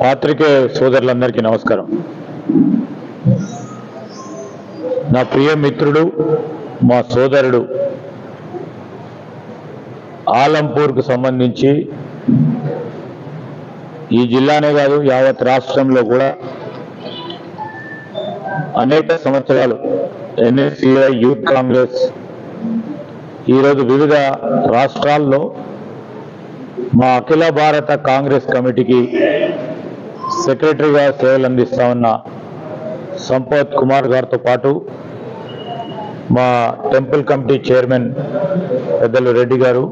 పాత్రికే సోదరులందరికీ నమస్కారం. నా ప్రియ మిత్రుడు మా సోదరుడు ఆలంపూర్కు సంబంధించి ఈ జిల్లానే కాదు యావత్ రాష్ట్రంలో కూడా అనేక సంవత్సరాలు ఎన్ఎస్సీఐ యూత్ కాంగ్రెస్ ఈరోజు వివిధ రాష్ట్రాల్లో మా అఖిల భారత కాంగ్రెస్ కమిటీకి సెక్రటరీగా సేవలు అందిస్తా ఉన్న సంపత్ కుమార్ గారితో పాటు మా టెంపుల్ కమిటీ చైర్మన్ పెద్దలు రెడ్డి గారు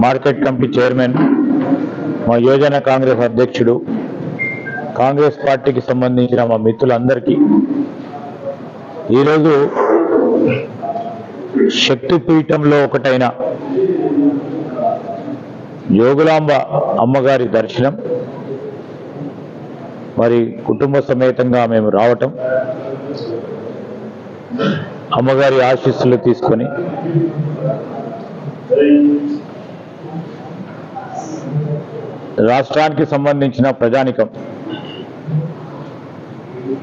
మార్కెట్ కమిటీ చైర్మన్ మా యోజన కాంగ్రెస్ అధ్యక్షుడు కాంగ్రెస్ పార్టీకి సంబంధించిన మా మిత్రులందరికీ ఈరోజు శక్తిపీఠంలో ఒకటైన యోగులాంబ అమ్మగారి దర్శనం మరి కుటుంబ సమేతంగా మేము రావటం అమ్మగారి ఆశీస్సులు తీసుకొని రాష్ట్రానికి సంబంధించిన ప్రజానికం.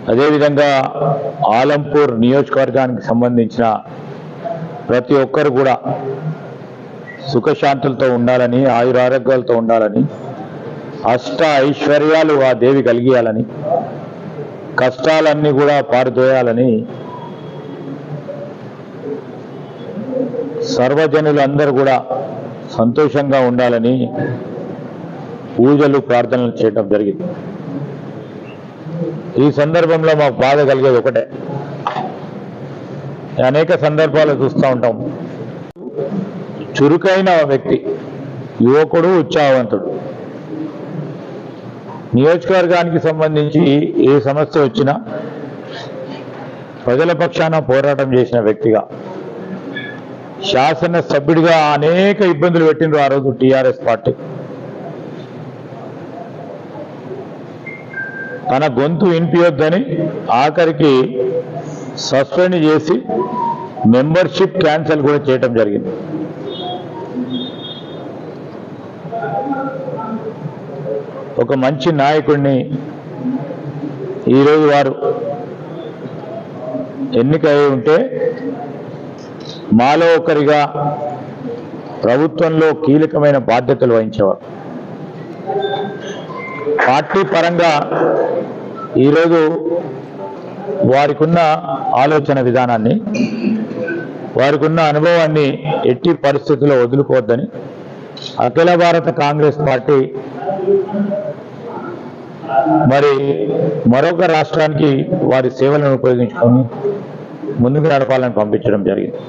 అదేవిధంగా ఆలంపూర్ నియోజకవర్గానికి సంబంధించిన ప్రతి ఒక్కరు కూడా సుఖశాంతులతో ఉండాలని ఆయురారోగ్యాలతో ఉండాలని అష్ట ఐశ్వర్యాలు ఆ దేవి కలిగియాలని కష్టాలన్నీ కూడా పారుదోయాలని సర్వజనులందరూ కూడా సంతోషంగా ఉండాలని పూజలు ప్రార్థనలు చేయడం జరిగింది. ఈ సందర్భంలో మాకు బాధ కలిగేది ఒకటే. అనేక సందర్భాలు చూస్తూ ఉంటాం. చురుకైన వ్యక్తి యువకుడు ఉత్సాహవంతుడు. నియోజకవర్గానికి సంబంధించి ఏ సమస్య వచ్చినా ప్రజల పక్షాన పోరాటం చేసిన వ్యక్తిగా శాసన సభ్యుడిగా అనేక ఇబ్బందులు పెట్టిండ్రు ఆ రోజు టీఆర్ఎస్ పార్టీ. తన గొంతు వినిపించొద్దని ఆఖరికి సస్పెండ్ చేసి మెంబర్షిప్ క్యాన్సిల్ కూడా చేయటం జరిగింది. ఒక మంచి నాయకుడిని ఈరోజు వారు ఎన్నికై ఉంటే మాలో ఒకరిగా ప్రభుత్వంలో కీలకమైన బాధ్యతలు వహించేవారు. పార్టీ పరంగా ఈరోజు వారికి ఉన్న ఆలోచన విధానాన్ని వారికి ఉన్న అనుభవాన్ని ఎట్టి పరిస్థితుల్లో వదులుకోవద్దని అఖిల భారత కాంగ్రెస్ పార్టీ మరి మరొక రాష్ట్రానికి వారి సేవలను ఉపయోగించుకొని ముందుకు నడపాలని పంపించడం జరిగింది.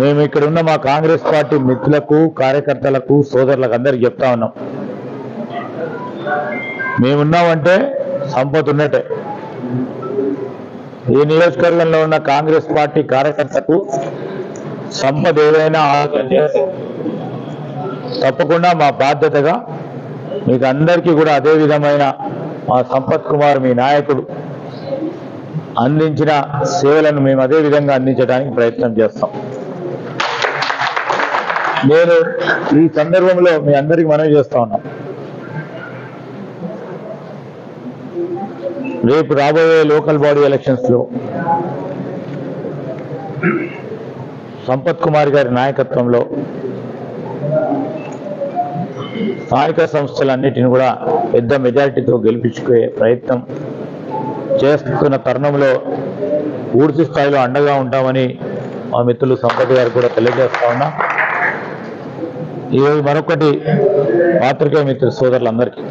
మేము ఇక్కడ ఉన్న మా కాంగ్రెస్ పార్టీ మిత్రులకు కార్యకర్తలకు సోదరులకు అందరికి చెప్తా ఉన్నాం. మేమున్నామంటే సంపత్ ఉన్నట్టే ఈ నియోజకవర్గంలో ఉన్న కాంగ్రెస్ పార్టీ కార్యకర్తకు సంపద ఏదైనా తప్పకుండా మా బాధ్యతగా మీకు అందరికీ కూడా అదే విధమైన మా సంపత్ కుమార్ మీ నాయకుడు అందించిన సేవలను మేము అదే విధంగా అందించడానికి ప్రయత్నం చేస్తాం. నేను ఈ సందర్భంలో మీ అందరికీ మనవి చేస్తా ఉన్నాను. రేపు రాబోయే లోకల్ బాడీ ఎలక్షన్స్లో సంపత్ కుమార్ గారి నాయకత్వంలో స్థానిక సంస్థలన్నిటిని కూడా పెద్ద మెజారిటీతో గెలిపించుకునే ప్రయత్నం చేస్తున్న తరుణంలో పూర్తి స్థాయిలో అండగా ఉంటామని మా మిత్రులు సంపత్ గారు కూడా తెలియజేస్తా ఉన్నా. ఈరోజు మరొకటి పాత్రికేయ మిత్ర సోదరులందరికీ.